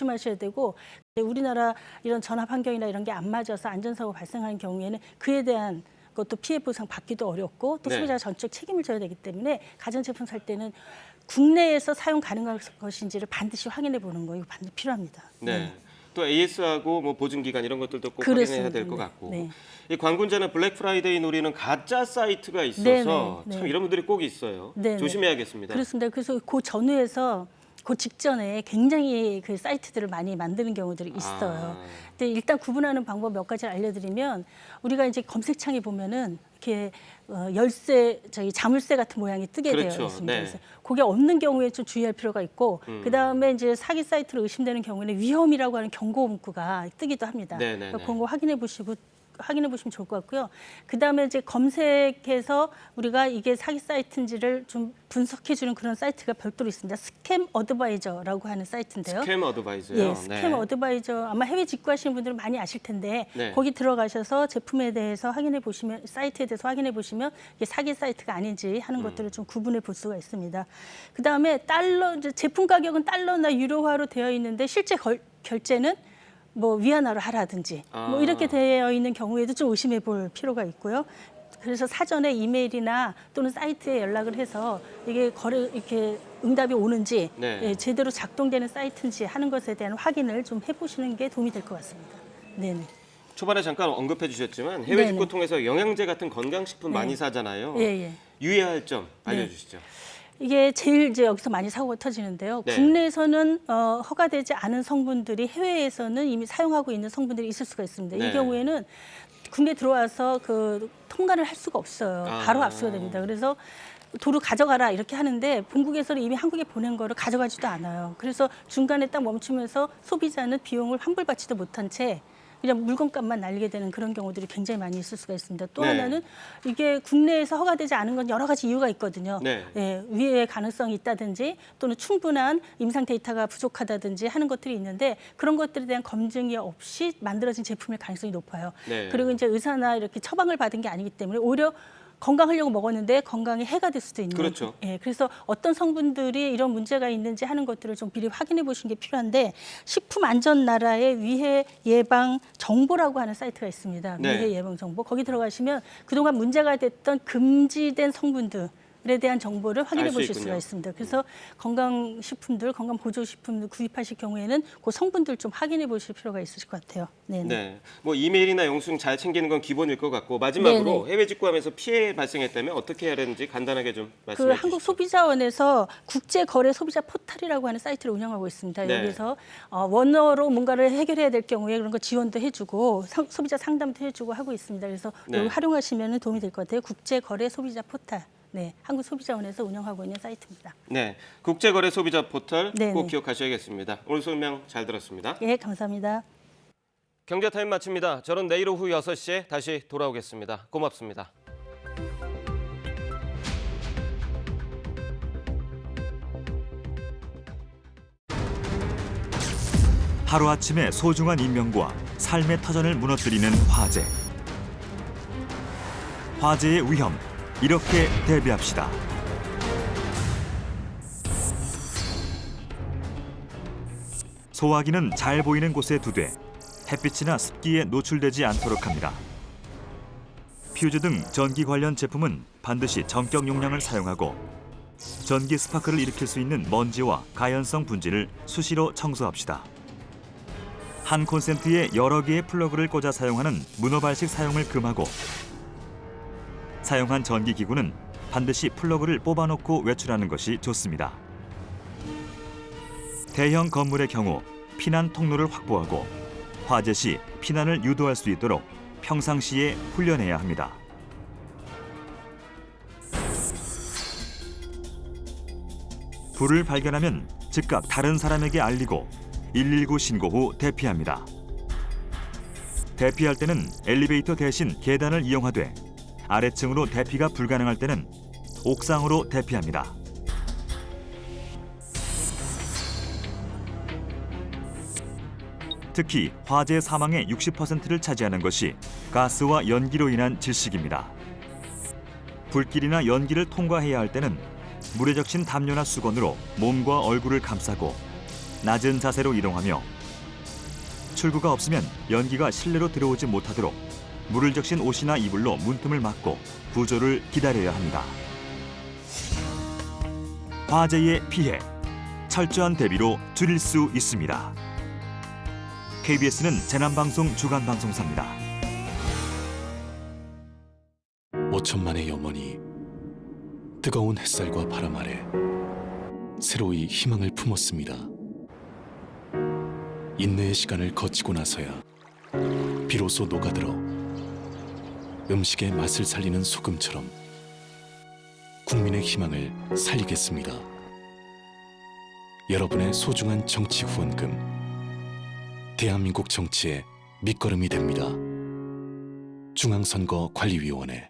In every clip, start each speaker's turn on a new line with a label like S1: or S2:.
S1: 조심하셔야 되고 우리나라 이런 전압 환경이나 이런 게 안 맞아서 안전사고 발생하는 경우에는 그에 대한 것도 피해 보상 받기도 어렵고 또
S2: 네.
S1: 소비자가 전적 책임을 져야 되기 때문에 가전제품 살 때는 국내에서 사용 가능한 것인지를 반드시 확인해 보는 거 이거 반드시 필요합니다.
S2: 네. 또 AS하고 뭐 보증 기간 이런 것들도 꼭
S1: 그렇습니다.
S2: 확인해야 될것
S1: 네.
S2: 같고.
S1: 네.
S2: 이 광고자는 블랙 프라이데이 노리는 가짜 사이트가 있어서
S1: 네, 네, 네.
S2: 참 이런 분들이 꼭 있어요.
S1: 네, 네.
S2: 조심해야겠습니다.
S1: 그렇습니다. 그래서 그 전후에서 그 직전에 굉장히 그 사이트들을 많이 만드는 경우들이 있어요.
S2: 아.
S1: 근데 일단 구분하는 방법 몇 가지를 알려드리면 우리가 이제 검색창에 보면은 이렇게 어, 열쇠 저희 자물쇠 같은 모양이 뜨게
S2: 그렇죠.
S1: 되어 있습니다.
S2: 네.
S1: 그래서 그게 없는 경우에 좀 주의할 필요가 있고
S2: 음.
S1: 그 다음에 이제 사기 사이트로 의심되는 경우에는 위험이라고 하는 경고 문구가 뜨기도 합니다.
S2: 네, 네,
S1: 그러니까
S2: 네.
S1: 그런 거 확인해 보시고 확인해 보시면 좋을 것 같고요. 그 다음에 이제 검색해서 우리가 이게 사기 사이트인지를 좀 분석해 주는 그런 사이트가 별도로 있습니다. 스캠 어드바이저라고 하는 사이트인데요.
S2: 스캠 어드바이저요.
S1: 예, 스캠 어드바이저 아마 해외 직구하시는 분들은 많이 아실 텐데
S2: 네.
S1: 거기 들어가셔서 제품에 대해서 확인해 보시면 사이트에 대해서 확인해 보시면 이게 사기 사이트가 아닌지
S2: 음.
S1: 하는 것들을 좀 구분해 볼 수가 있습니다. 그 다음에 달러 제품 가격은 달러나 유로화로 되어 있는데 실제 걸, 결제는 뭐 위안화로 하라든지 뭐
S2: 아.
S1: 이렇게 되어 있는 경우에도 좀 의심해 볼 필요가 있고요. 그래서 사전에 이메일이나 또는 사이트에 연락을 해서 이게 거래 이렇게 응답이 오는지
S2: 네.
S1: 예, 제대로 작동되는 사이트인지 하는 것에 대한 확인을 좀 해보시는 게 도움이 될 것 같습니다. 네네.
S2: 초반에 잠깐 언급해 주셨지만 해외
S1: 네네.
S2: 직구 통해서 영양제 같은 건강식품
S1: 네.
S2: 많이 사잖아요.
S1: 예, 예.
S2: 유의할 점 알려주시죠.
S1: 이게 제일 이제 여기서 많이 사고가 터지는데요.
S2: 네.
S1: 국내에서는 어, 허가되지 않은 성분들이 해외에서는 이미 사용하고 있는 성분들이 있을 수가 있습니다.
S2: 네.
S1: 이 경우에는 국내 들어와서 그 통과를 할 수가 없어요.
S2: 아.
S1: 바로 압수가 됩니다. 그래서 도로 가져가라 이렇게 하는데 본국에서는 이미 한국에 보낸 거를 가져가지도 않아요. 그래서 중간에 딱 멈추면서 소비자는 비용을 환불받지도 못한 채 그냥 물건값만 날리게 되는 그런 경우들이 굉장히 많이 있을 수가 있습니다. 또
S2: 네.
S1: 하나는 이게 국내에서 허가되지 않은 건 여러 가지 이유가 있거든요.
S2: 네.
S1: 예, 위해 가능성이 있다든지 또는 충분한 임상 데이터가 부족하다든지 하는 것들이 있는데 그런 것들에 대한 검증이 없이 만들어진 제품일 가능성이 높아요.
S2: 네.
S1: 그리고 이제 의사나 이렇게 처방을 받은 게 아니기 때문에 오히려 건강하려고 먹었는데 건강에 해가 될 수도 있는.
S2: 그렇죠.
S1: 예, 그래서 어떤 성분들이 이런 문제가 있는지 하는 것들을 좀 미리 확인해 보시는 게 필요한데 식품 안전 나라의 위해 예방 정보라고 하는 사이트가 있습니다.
S2: 네.
S1: 위해 예방 정보 거기 들어가시면 그동안 문제가 됐던 금지된 성분들. 에 대한 정보를 확인해 보실. 수가 있습니다. 그래서 건강식품들, 건강보조식품들 구입하실 경우에는 그 성분들 좀 확인해 보실 필요가 있으실 것 같아요. 네.
S2: 네. 뭐 이메일이나 영수증 잘 챙기는 건 기본일 것 같고 마지막으로
S1: 네네.
S2: 해외 직구하면서 피해 발생했다면 어떻게 해야 되는지 간단하게
S1: 좀그
S2: 말씀해 주시죠.
S1: 한국 소비자원에서 국제 거래 소비자 포털이라고 하는 사이트를 운영하고 있습니다.
S2: 네.
S1: 여기서 어, 원어로 뭔가를 해결해야 될 경우에 그런 거 지원도 해주고 상- 소비자 상담도 해주고 하고 있습니다. 그래서
S2: 네.
S1: 이걸 활용하시면 도움이 될 것 같아요. 국제 거래 소비자 포털. 네, 한국 소비자원에서 운영하고 있는 사이트입니다.
S2: 네. 국제거래 소비자 포털
S1: 네네.
S2: 꼭 기억하셔야겠습니다. 오늘 설명 잘 들었습니다.
S1: 예, 감사합니다.
S2: 경제타임 마칩니다. 저는 내일 오후 6시에 다시 돌아오겠습니다. 고맙습니다.
S3: 하루아침에 소중한 인명과 삶의 터전을 무너뜨리는 화재. 화재의 위험, 이렇게 대비합시다. 소화기는 잘 보이는 곳에 두되 햇빛이나 습기에 노출되지 않도록 합니다. 퓨즈 등 전기 관련 제품은 반드시 전격 용량을 사용하고 전기 스파크를 일으킬 수 있는 먼지와 가연성 분진을 수시로 청소합시다. 한 콘센트에 여러 개의 플러그를 꽂아 사용하는 문어 발식 사용을 금하고 사용한 전기 기구는 반드시 플러그를 뽑아놓고 외출하는 것이 좋습니다. 대형 건물의 경우 피난 통로를 확보하고 화재 시 피난을 유도할 수 있도록 평상시에 훈련해야 합니다. 불을 발견하면 즉각 다른 사람에게 알리고 119 신고 후 대피합니다. 대피할 때는 엘리베이터 대신 계단을 이용하되 아래층으로 대피가 불가능할 때는 옥상으로 대피합니다. 특히 화재 사망의 60%를 차지하는 것이 가스와 연기로 인한 질식입니다. 불길이나 연기를 통과해야 할 때는 물에 적신 담요나 수건으로 몸과 얼굴을 감싸고 낮은 자세로 이동하며 출구가 없으면 연기가 실내로 들어오지 못하도록 물을 적신 옷이나 이불로 문틈을 막고 구조를 기다려야 합니다. 화재의 피해 철저한 대비로 줄일 수 있습니다. KBS는 재난방송 주간 방송사입니다.
S4: 5천만의 염원이 뜨거운 햇살과 바람 아래 새로이 희망을 품었습니다. 인내의 시간을 거치고 나서야 비로소 녹아들어 음식의 맛을 살리는 소금처럼 국민의 희망을 살리겠습니다. 여러분의 소중한 정치 후원금 대한민국 정치의 밑거름이 됩니다. 중앙선거관리위원회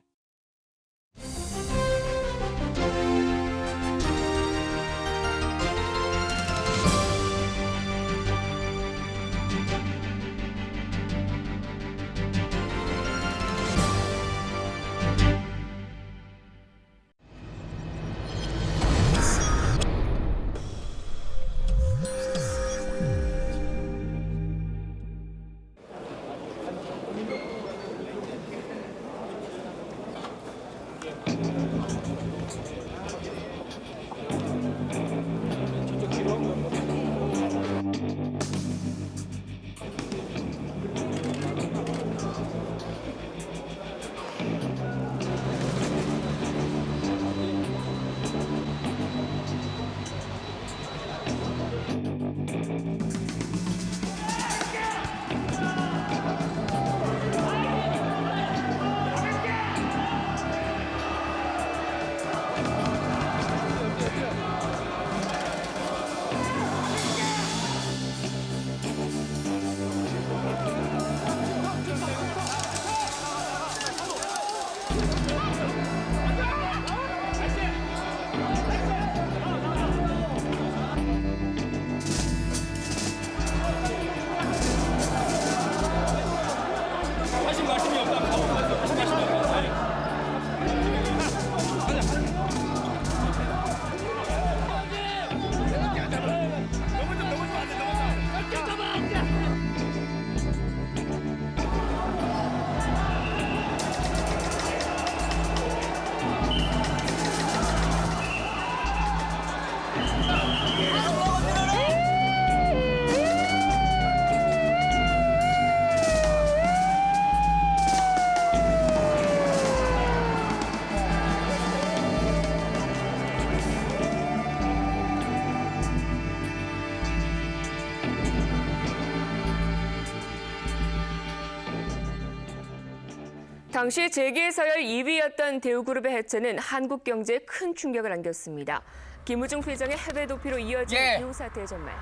S5: 당시 재계 서열 2위였던 대우그룹의 해체는 한국 경제에 큰 충격을 안겼습니다. 김우중 회장의 해외 도피로 이어진
S6: 예.
S5: 비용 사태의 전말.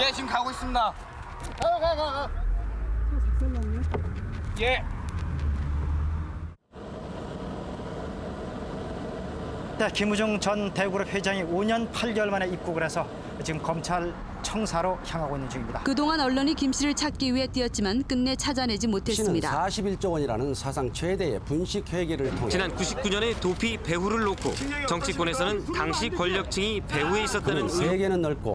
S6: 예, 지금 가고 있습니다. 가, 가, 가, 가. 예.
S7: 네, 김우중 전 대구그룹 회장이 5년 8개월 만에 입국을 해서 지금 검찰 청사로 향하고 있는 중입니다.
S8: 그동안 언론이 김 씨를 찾기 위해 뛰었지만 끝내 찾아내지
S9: 씨는
S8: 못했습니다.
S9: 41조 원이라는 사상 최대의 분식 회계를 통해
S10: 지난 99년에 도피 배후를 놓고 정치권에서는 당시 권력층이 배후에 있었다는
S9: 세계는 넓고